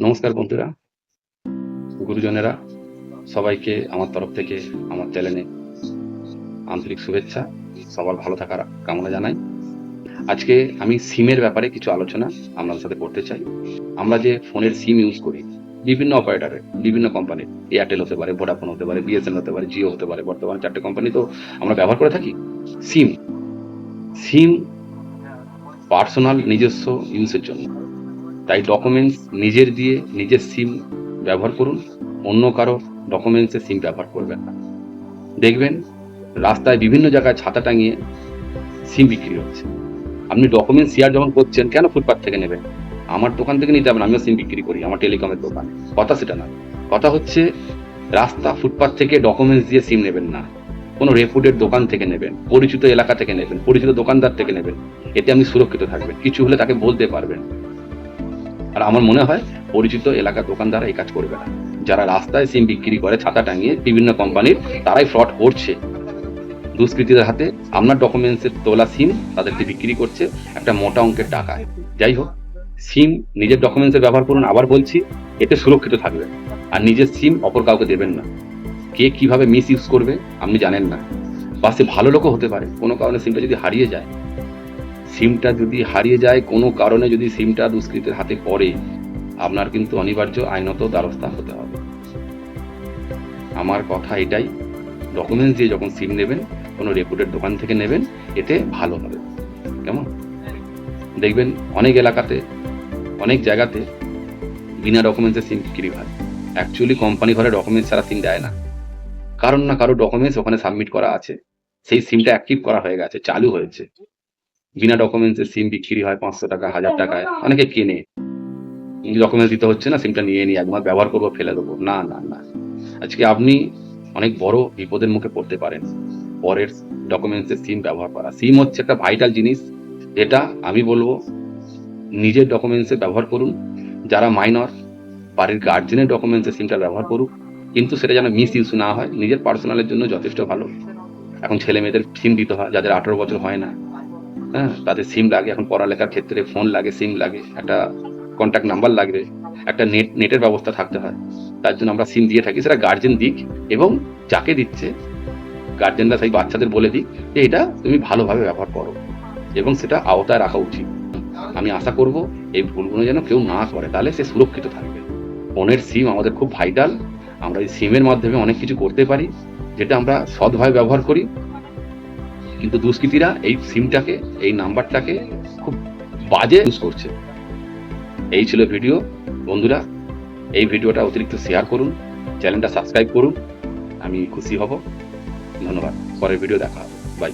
নমস্কার বন্ধুরা। গুরুজনেরা, সবাইকে আমার তরফ থেকে আমার চ্যানেলে আন্তরিক শুভেচ্ছা। সবার ভালো থাকার কামনা জানাই। আজকে আমি সিমের ব্যাপারে কিছু আলোচনা আপনাদের সাথে করতে চাই। আমরা যে ফোনের সিম ইউজ করি, বিভিন্ন অপারেটরের বিভিন্ন কোম্পানির এয়ারটেল হতে পারে ভোডাফোন হতে পারে বিএসএন হতে পারে জিও হতে পারে, বর্তমানে চারটে কোম্পানি তো আমরা ব্যবহার করে থাকি। সিম সিম পার্সোনাল নিজস্ব ইউজের জন্য। তাই ডকুমেন্টস নিজের দিয়ে নিজের সিম ব্যবহার করুন। অন্য কারও ডকুমেন্টসে সিম ব্যবহার করবেন না। দেখবেন রাস্তায় বিভিন্ন জায়গায় ছাতা টাঙিয়ে সিম বিক্রি হচ্ছে। আপনি ডকুমেন্ট শেয়ার যখন করছেন, কেন ফুটপাথ থেকে নেবেন? আমার দোকান থেকে নিতে হবে আমিও সিম বিক্রি করি, আমার টেলিকমের দোকান। কথা সেটা না। কথা হচ্ছে রাস্তা ফুটপাথ থেকে ডকুমেন্টস দিয়ে সিম নেবেন না। কোনো রেপুটেড দোকান থেকে নেবেন, পরিচিত এলাকা থেকে নেবেন, পরিচিত দোকানদার থেকে নেবেন। এতে আপনি সুরক্ষিত থাকবেন। কিছু হলে তাকে বলতে পারবেন। আর আমার মনে হয় পরিচিত এলাকার দোকানদার এই কাজ করবে না। যারা রাস্তায় সিম বিক্রি করে, ছাতা টাঙিয়ে বিভিন্ন কোম্পানির, তারাই ফ্রড করছে। দুষ্কৃতীদের হাতে আপনার ডকুমেন্টসের তোলা সিম তাদেরকে বিক্রি করছে একটা মোটা অঙ্কের টাকায়। যাই হোক, সিম নিজের ডকুমেন্টসের ব্যবহার করুন, আবার বলছি, এতে সুরক্ষিত থাকবে। আর নিজের সিম অপর কাউকে দেবেন না। কে কীভাবে মিস ইউজ করবে, আপনি জানেন না। বাসে ভালো লোকও হতে পারে, কোনো কারণে সিমটা যদি হারিয়ে যায় সিমটা যদি হারিয়ে যায়, কোনো কারণে যদি সিমটা দুষ্কৃতের হাতে পড়ে, আপনার কিন্তু অনিবার্য আইনত দ্বারস্থ হতে হবে। আমার কথা এটাই। ডকুমেন্টস দিয়ে যখন সিম নেবেন, কোনো রেপুটেড দোকান থেকে নেবেন, এতে ভালো হবে। কেমন? দেখবেন অনেক এলাকাতে, অনেক জায়গাতে বিনা ডকুমেন্টসে সিম বিক্রি হয়। অ্যাকচুয়ালি কোম্পানি ঘরে ডকুমেন্টস ছাড়া সিম দেয় না। কারণ না কারও ডকুমেন্টস ওখানে সাবমিট করা আছে। সেই সিমটা অ্যাক্টিভ করা হয়ে গেছে, চালু হয়েছে। বিনা ডকুমেন্টসে সিম বিক্রি হয় পাঁচশো টাকা হাজার টাকায়। অনেকে কেনে। ডকুমেন্টস দিতে হচ্ছে না সিমটা নিয়ে নিয়ে একবার ব্যবহার করব ফেলে দেবো। না না না। আজকে আপনি অনেক বড় বিপদের মুখে পড়তে পারেন। পরের ডকুমেন্টসের সিম ব্যবহার করা। সিম হচ্ছে একটা ভাইটাল জিনিস। যেটা আমি বলব নিজের ডকুমেন্টসে ব্যবহার করুন। যারা মাইনর বাড়ির গার্জেনের ডকুমেন্টসে সিমটা ব্যবহার করুক। কিন্তু সেটা যেন মিস ইউজ না হয়। নিজের পার্সোনালের জন্য যথেষ্ট ভালো। এখন ছেলে মেয়েদের সিম দিতে হয় যাদের আঠারো বছর হয় না। হ্যাঁ তাদের সিম লাগে, এখন পড়ালেখার ক্ষেত্রে ফোন লাগে সিম লাগে, একটা কন্ট্যাক্ট নাম্বার লাগবে, একটা নেট নেটের ব্যবস্থা থাকতে হয়। তার জন্য আমরা সিম দিয়ে থাকি, সেটা গার্জেন দিক এবং যাকে দিচ্ছে গার্জেনরা সেই বাচ্চাদের বলে দিক যে এটা তুমি ভালোভাবে ব্যবহার করো এবং সেটা আওতায় রাখা উচিত। আমি আশা করব এই ভুলগুলো যেন কেউ না করে, তাহলে সে সুরক্ষিত থাকবে। ফোনের সিম আমাদের খুব ভাইটাল আমরা এই সিমের মাধ্যমে অনেক কিছু করতে পারি, যেটা আমরা সৎভাবে ব্যবহার করি। কিন্তু দুষ্কৃতীরা এই সিমটাকে, এই নাম্বারটাকে খুব বাজে ইউজ করছে। এই ছিল ভিডিও। বন্ধুরা, এই ভিডিওটা অতিরিক্ত শেয়ার করুন চ্যানেলটা সাবস্ক্রাইব করুন। আমি খুশি হব। ধন্যবাদ। পরের ভিডিও দেখা হবে। বাই